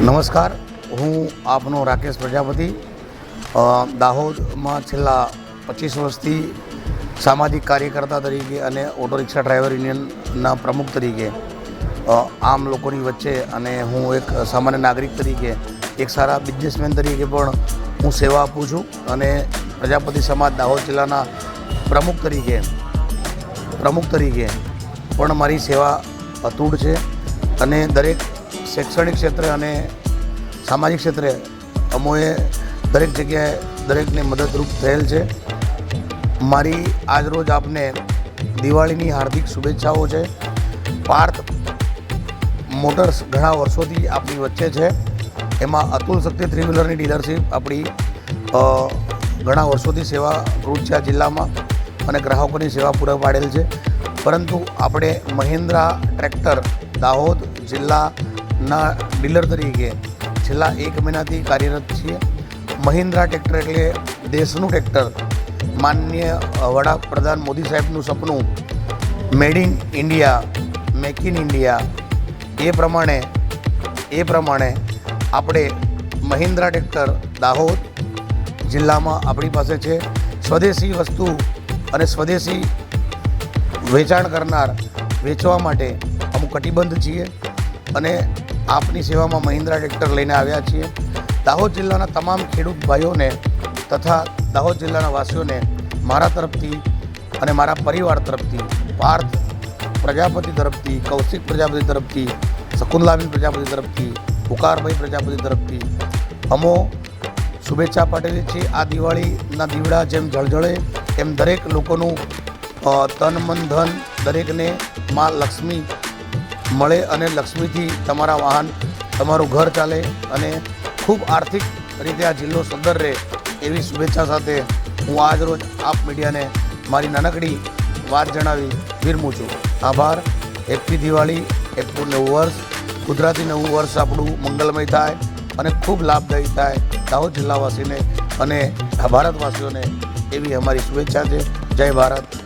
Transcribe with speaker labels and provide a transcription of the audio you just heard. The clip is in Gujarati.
Speaker 1: નમસ્કાર. હું આપનો રાકેશ પ્રજાપતિ. દાહોદમાં છેલ્લા પચીસ વર્ષથી સામાજિક કાર્યકર્તા તરીકે અને ઓટો રિક્ષા ડ્રાઈવર યુનિયનના પ્રમુખ તરીકે આમ લોકોની વચ્ચે અને હું એક સામાન્ય નાગરિક તરીકે, એક સારા બિઝનેસમેન તરીકે પણ હું સેવા આપું છું અને પ્રજાપતિ સમાજ દાહોદ જિલ્લાના પ્રમુખ તરીકે પ્રમુખ તરીકે પણ મારી સેવા અતૂટ છે અને દરેક શૈક્ષણિક ક્ષેત્રે અને સામાજિક ક્ષેત્રે અમોએ દરેક જગ્યાએ દરેકને મદદરૂપ થયેલ છે. મારી આજરોજ આપને દિવાળીની હાર્દિક શુભેચ્છાઓ છે. પાર્થ મોટર્સ ઘણા વર્ષોથી આપણી વચ્ચે છે. એમાં અતુલ શક્તિ થ્રી વ્હીલરની ડીલરશીપ આપણી ઘણા વર્ષોથી સેવા કૃત છે આ જિલ્લામાં અને ગ્રાહકોની સેવા પૂરા પાડેલ છે. પરંતુ આપણે મહિન્દ્રા ટ્રેક્ટર દાહોદ જિલ્લાના ડીલર તરીકે છેલ્લા એક મહિનાથી કાર્યરત છીએ. મહિન્દ્રા ટ્રેક્ટર એટલે દેશનું ટ્રેક્ટર. માનનીય વડાપ્રધાન મોદી સાહેબનું સપનું made in India, make in India. એ પ્રમાણે એ પ્રમાણે આપણે મહિન્દ્રા ટ્રેક્ટર દાહોદ જિલ્લામાં આપણી પાસે છે. સ્વદેશી વસ્તુ અને સ્વદેશી વેચાણ કરનાર વેચવા માટે અમુક કટિબદ્ધ છીએ. અને આપની સેવામાં મહિન્દ્રા ટ્રેક્ટર લઈને આવ્યા છીએ. દાહોદ જિલ્લાના તમામ ખેડૂત ભાઈઓને તથા દાહોદ જિલ્લાના વાસીઓને મારા તરફથી અને મારા પરિવાર તરફથી, પાર્થ પ્રજાપતિ તરફથી, કૌશિક પ્રજાપતિ તરફથી શકુંદલાબેન પ્રજાપતિ તરફથી, હુકારભાઈ પ્રજાપતિ તરફથી, અમો શુભેચ્છા પાઠવીએ છે આ દિવાળીના દીવડા જેમ જળજળે, એમ દરેક લોકોનું તન મન ધન દરેકને મા લક્ષ્મી મળે અને લક્ષ્મીથી તમારા વાહન, તમારું ઘર ચાલે અને ખૂબ આર્થિક રીતે આ જિલ્લો સુંદર રહે એવી શુભેચ્છા સાથે હું આજ રોજ આપ મીડિયાને મારી નાનકડી વાત જણાવી વિરમું છું. આભાર. હેપી દિવાળી હેપી નવું વર્ષ. ગુજરાતી નવું વર્ષ આપણું મંગલમય થાય અને ખૂબ લાભદાયી થાય દાહોદ જિલ્લાવાસીને અને ભારતવાસીઓને એવી અમારી શુભેચ્છા છે. જય ભારત.